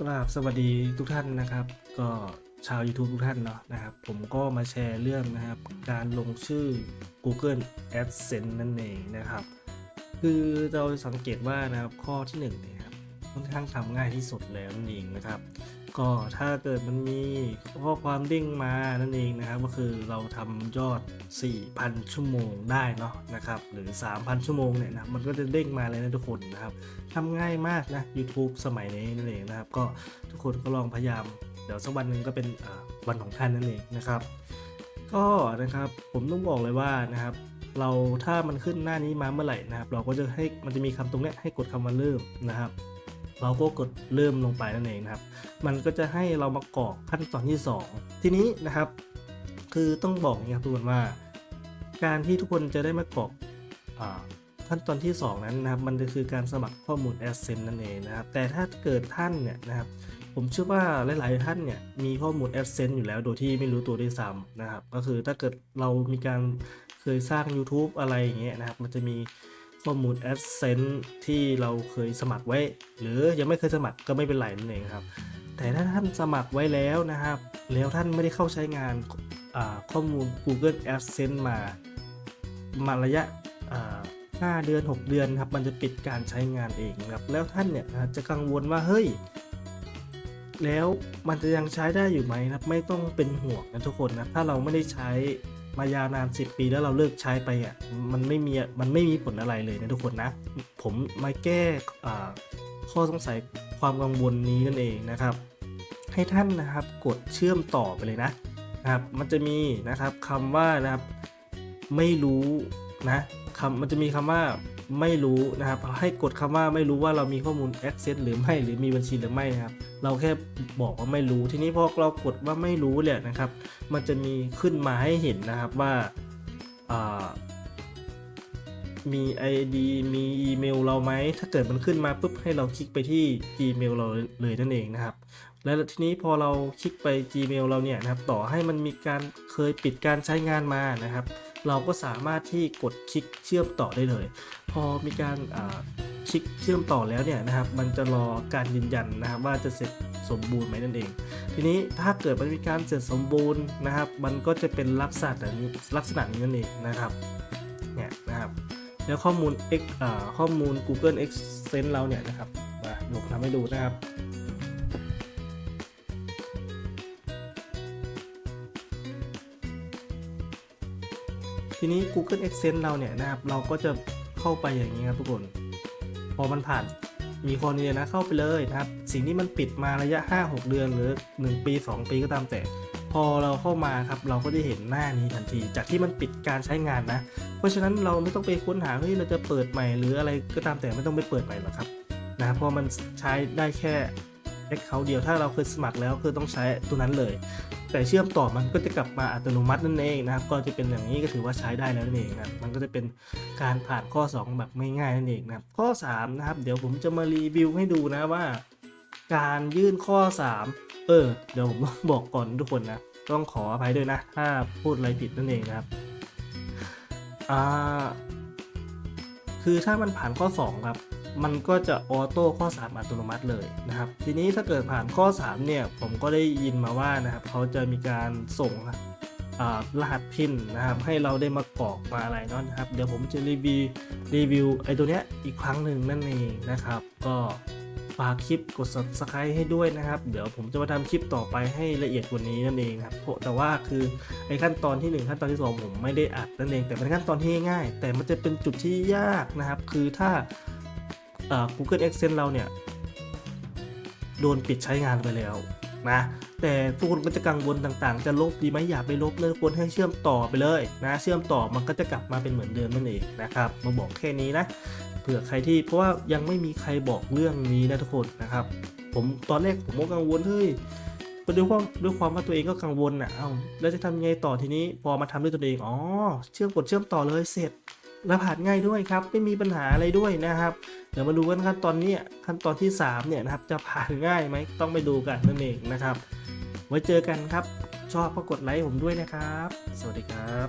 กราบสวัสดีทุกท่านนะครับ ก็ชาว YouTube ทุกท่านเนาะนะครับ ผมก็มาแชร์เรื่องนะครับ การลงชื่อ Google AdSense นั่นเองนะครับ คือเราสังเกตว่านะครับข้อที่หนึ่งเนี่ย ค่อนข้างทำง่ายที่สุดแล้วนั่นเองนะครับ ก็ถ้าเกิดมันมีข้อความเด้งมานั่นเองนะครับ ก็คือเราทำยอด 4,000 ชั่วโมงได้เนาะนะครับ หรือ 3,000 ชั่วโมงเนี่ยนะมันก็จะเด้งมาเลยนะทุกคนนะครับทำง่ายมากนะ YouTube สมัยนี้นั่นเองนะครับ ก็ทุกคนก็ลองพยายาม เดี๋ยวสักวันหนึ่งก็เป็นวันของท่านนั่นเองนะครับ ก็นะครับผมต้องบอกเลยว่านะครับเราถ้ามันขึ้นหน้านี้มาเมื่อไหร่นะครับ เราก็จะให้มันจะมีคำตรงนี้ให้กดคำว่าเริ่มนะครับ เราก็กดเริ่มลงไปนั่นเองนะครับ มันก็จะให้เรามากรอกขั้นตอนที่ 2 ทีนี้นะครับ คือต้องบอกนี้ครับทุกคนว่า การที่ทุกคนจะได้มากรอกขั้นตอนที่ 2 นั้นนะครับ มันจะคือการสมัครข้อมูล AdSense นั่นเองนะครับ แต่ถ้าเกิดท่านเนี่ยนะครับ ผมเชื่อว่าหลาย ๆ ท่านเนี่ยมีข้อมูล AdSense อยู่แล้วโดยที่ไม่รู้ตัวด้วยซ้ำนะครับ ก็คือถ้าเกิดเรามีการเคยสร้าง YouTube อะไรอย่างเงี้ยนะครับ มันจะมี ข้อมูล AdSense ที่เราเคยสมัครไว้ หรือยังไม่เคยสมัครก็ไม่เป็นไรนั่นเองครับ แต่ถ้าท่านสมัครไว้แล้วนะครับ แล้วท่านไม่ได้เข้าใช้งานข้อมูล Google AdSense มา มาระยะ5เดือน 6 เดือนครับ มันจะปิดการใช้งานเองครับ แล้วท่านเนี่ยจะกังวลว่าเฮ้ยแล้วมันจะยังใช้ได้อยู่ไหมนะครับไม่ต้องเป็นห่วงนะทุกคนนะถ้าเราไม่ได้ใช้ มายาวนาน 10 ปีแล้วเราเลิกใช้ไปอะมันไม่มีมันไม่มีผลอะไรเลยนะทุกคนนะ ผมมาแก้ข้อสงสัยความกังวลนี้นั่นเองนะครับ ให้ท่านนะครับกดเชื่อมต่อไปเลยนะนะครับ มันจะมีนะครับคำว่านะครับไม่รู้นะคำมันจะมีคำว่า ไม่รู้นะครับ ให้กดคำว่าไม่รู้ว่าเรามีข้อมูล access หรือไม่หรือมีบัญชีหรือไม่นะครับ เราแค่บอกว่าไม่รู้ ทีนี้พอเรากดว่าไม่รู้เนี่ยนะครับ มันจะมีขึ้นมาให้เห็นนะครับว่าอ่ามี ID มีอีเมลเราไหม ถ้าเกิดมันขึ้นมาปุ๊บให้เราคลิกไปที่ Gmail เราเลยนั่นเองนะครับ แล้วทีนี้พอเราคลิกไป Gmail เราเนี่ยนะครับ ต่อให้มันมีการเคยปิดการใช้งานมานะครับ เราก็สามารถที่กดคลิกเชื่อมต่อได้เลย พอมีการคลิกเชื่อมต่อแล้วเนี่ยนะครับ มันจะรอการยืนยันนะครับว่าจะเสร็จสมบูรณ์ไหมนั่นเอง ทีนี้ถ้าเกิดมันมีการเสร็จสมบูรณ์นะครับ มันก็จะเป็นลักษณะนี้ลักษณะนี้นั่นเองนะครับเนี่ยนะครับ แล้วข้อมูล X อ่าข้อมูล Google Accent เราเนี่ยนะครับมาเดี๋ยวผมทำให้ดูนะครับ ทีนี้ Google Accent เราเนี่ยนะครับ เราก็จะเข้าไปอย่างนี้ครับทุกคน พอมันผ่านมีคนเนี่ยนะเข้าไปเลยนะครับ สิ่งที่มันปิดมาระยะ 5-6 เดือนหรือ 1 ปี 2 ปีก็ตามแต่ พอเราเข้ามาครับเราก็จะเห็นหน้านี้ทันที จากที่มันปิดการใช้งานนะ เพราะฉะนั้นเราไม่ต้องไปค้นหาเฮ้ยเราจะเปิดใหม่ หรืออะไรก็ตามแต่ไม่ต้องไปเปิดใหม่หรอกครับนะเพราะมันใช้ได้แค่ Account เดียวถ้าเราเคยสมัครแล้วคือต้องใช้ตัวนั้นเลย แต่เชื่อมต่อมันก็จะกลับมาอัตโนมัตินั่นเองนะครับก็จะเป็นอย่างนี้ก็ถือว่าใช้ได้แล้วนั่นเองนะมันก็จะเป็นการผ่านข้อ 2 แบบไม่ง่ายนั่นเองนะข้อ3นะครับเดี๋ยวผมจะมารีวิวให้ดูนะว่า การยื่นข้อ 3 เออ เดี๋ยวผมต้องบอกก่อนทุกคนนะต้องขออภัยด้วยนะ ถ้าพูดอะไรผิดนั่นเองนะครับอ่าคือถ้ามันผ่านข้อ 2 ครับ มันก็จะออโต้ข้อ 3 อัตโนมัติเลยนะครับ ทีนี้ถ้าเกิดผ่านข้อ 3 เนี่ย ผมก็ได้ยินมาว่านะครับเขาจะมีการส่งรหัสพินนะครับ ให้เราได้มากรอกมาอะไรเนาะนะครับ เดี๋ยวผมจะรีวิวรีวิวไอ้ตัวเนี้ยอีกครั้งหนึ่งนั่นเองนะครับ ก็ฝากคลิปกด subscribe ให้ด้วยนะครับ เดี๋ยวผมจะมาทำคลิปต่อไปให้ละเอียดกว่านี้นั่นเองครับเพราะแต่ว่าคือไอ้ขั้นตอนที่ 1 ขั้นตอนที่ 2 ผมไม่ได้อัดนั่นเอง แต่เป็นขั้นตอนที่ง่าย แต่มันจะเป็นจุดที่ยากนะครับ คือถ้า Google Accent เราเนี่ยโดนปิดใช้งานไปแล้วนะแต่ทุกคนก็จะกังวลต่างๆ จะลบดีไหมอย่าไปลบเลยควรให้เชื่อมต่อไปเลยนะเชื่อมต่อมันก็จะกลับมาเป็นเหมือนเดิมนั่นเองนะครับมาบอกแค่นี้นะเผื่อใครที่เพราะว่ายังไม่มีใครบอกเรื่องนี้นะทุกคนนะครับผมตอนแรกผมก็กังวลเฮ้ยด้วยความด้วยความว่าตัวเองก็กังวลนะเอ้าแล้วจะทำยังไงต่อทีนี้ พอมาทำด้วยตัวเองอ๋อเชื่อมกดเชื่อมต่อเลยเสร็จ และผ่านง่ายด้วยครับ ไม่มีปัญหาอะไรด้วยนะครับ เดี๋ยวมาดูกันขั้นตอนนี้ขั้นตอนที่ 3 เนี่ยนะครับ จะผ่านง่ายไหมต้องไปดูกันนั่นเองนะครับ ไว้เจอกันครับ ชอบก็กดไลค์ผมด้วยนะครับ สวัสดีครับ